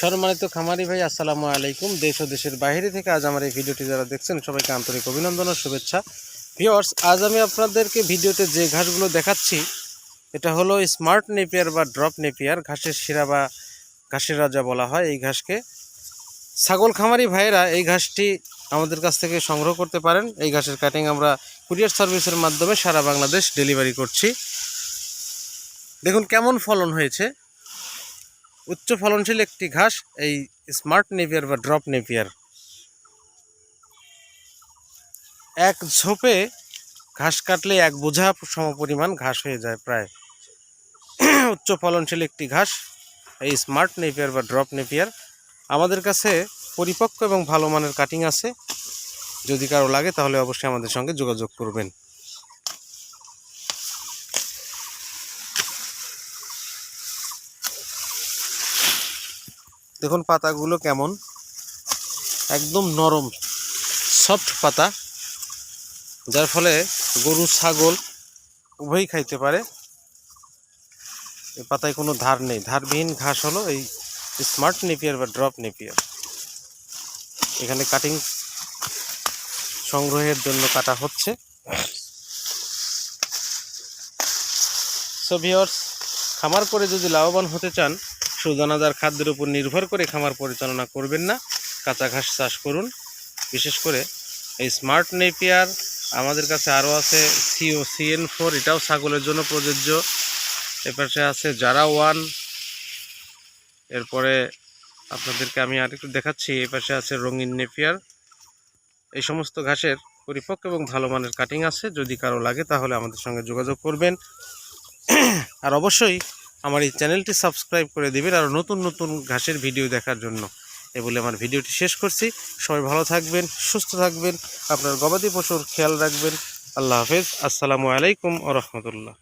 সম্মানিত খামারি ভাই, আসসালামু আলাইকুম। দেশ ও দেশের বাইরে থেকে আজ আমার এই ভিডিওটি যারা দেখছেন, সবাইকে আন্তরিক অভিনন্দন ও শুভেচ্ছা। ভিওর্স আজ আমি আপনাদেরকে ভিডিওতে যে ঘাসগুলো দেখাচ্ছি, এটা হলো স্মার্ট নেপিয়ার বা ড্রপ নেপিয়ার, ঘাসের শিরা বা ঘাসের রাজা বলা হয় এই ঘাসকে। ছাগল খামারি ভাইয়েরা এই ঘাসটি আমাদের কাছ থেকে সংগ্রহ করতে পারেন। এই ঘাসের কাটিং আমরা কুরিয়ার সার্ভিসের মাধ্যমে সারা বাংলাদেশ ডেলিভারি করছি। দেখুন কেমন ফলন হয়েছে। উচ্চ ফলনশীল একটি ঘাস, এই স্মার্ট নেপিয়ার বা ড্রপ নেপিয়ার এক ঝোপে ঘাস কাটলে এক বোঝা সমপরিমাণ ঘাস হয়ে যায় প্রায়। উচ্চ ফলনশীল একটি ঘাস, এই স্মার্ট নেপিয়ার বা ড্রপ নেপিয়ার আমাদের কাছে পরিপক্ক এবং ভালো মানের কাটিং আছে। যদি কারও লাগে তাহলে অবশ্যই আমাদের সঙ্গে যোগাযোগ করবেন। দেখুন পাতাগুলো কেমন। একদম নরম সফট পাতা, যার ফলে গরু, ছাগল উভয়ই খাইতে পারে। এই পাতায় কোনো ধার নেই। ধারবিহীন ঘাস হলো এই স্মার্ট নেপিয়ার বা ড্রপ নেপিয়ার এখানে কাটিং সংগ্রহের জন্য কাটা হচ্ছে। সো খামার করে যদি লাভবান হতে চান সুদানাদার খাদ্যের উপর নির্ভর করে খামার পরিচালনা করবেন না, কাঁচা ঘাস চাষ করুন। বিশেষ করে এই স্মার্ট নেপিয়ার আমাদের কাছে আরও আছে, সিও, সিএন ফোর, এটাও ছাগলের জন্য প্রযোজ্য। এপাশে আছে জারা ওয়ান। এরপরে আপনাদেরকে আমি আরেকটু দেখাচ্ছি এই পাশে আছে রঙিন নেপিয়ার। এই সমস্ত ঘাসের পরিপক্ক এবং ভালো মানের কাটিং আছে। যদি কারও লাগে তাহলে আমাদের সঙ্গে যোগাযোগ করবেন। আর অবশ্যই আমার এই চ্যানেলটি সাবস্ক্রাইব করে দেবেন আর নতুন নতুন ঘাসের ভিডিও দেখার জন্য। এ বলে আমার ভিডিওটি শেষ করছি। সবাই ভালো থাকবেন, সুস্থ থাকবেন, আপনার গবাদি পশুর খেয়াল রাখবেন। আল্লাহ হাফেজ। আসসালামু আলাইকুম ও রহমতুল্লাহ।